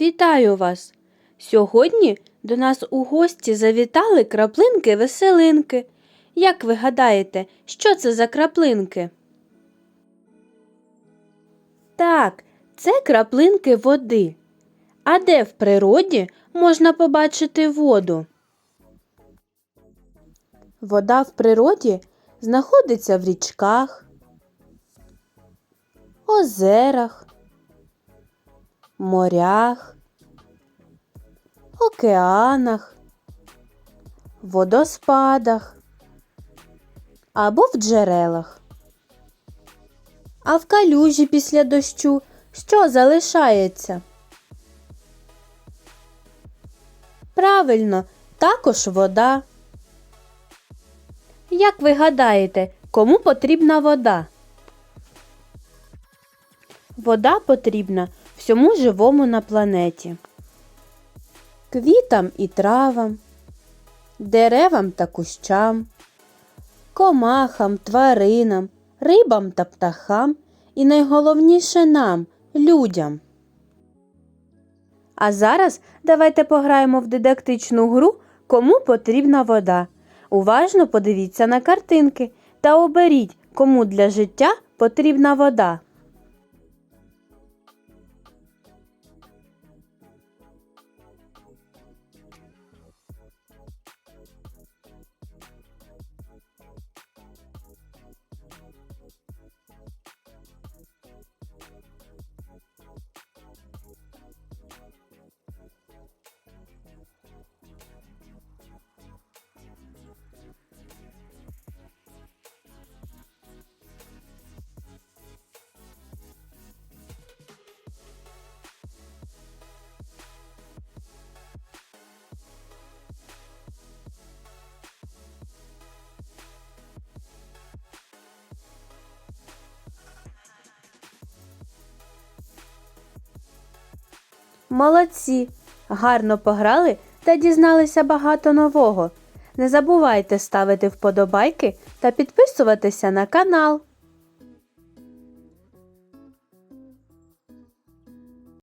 Вітаю вас! Сьогодні до нас у гості завітали краплинки веселинки. Як ви гадаєте, що це за краплинки? Так, це краплинки води. А де в природі можна побачити воду? Вода в природі знаходиться в річках, озерах, морях, океанах, водоспадах або в джерелах. А в калюжі після дощу що залишається? Правильно, також вода. Як ви гадаєте, кому потрібна вода? Вода потрібна всьому живому на планеті. Квітам і травам, деревам та кущам, комахам, тваринам, рибам та птахам і найголовніше нам, людям. А зараз давайте пограємо в дидактичну гру Кому потрібна вода. Уважно подивіться на картинки та оберіть, кому для життя потрібна вода. Молодці! Гарно пограли та дізналися багато нового. Не забувайте ставити вподобайки та підписуватися на канал.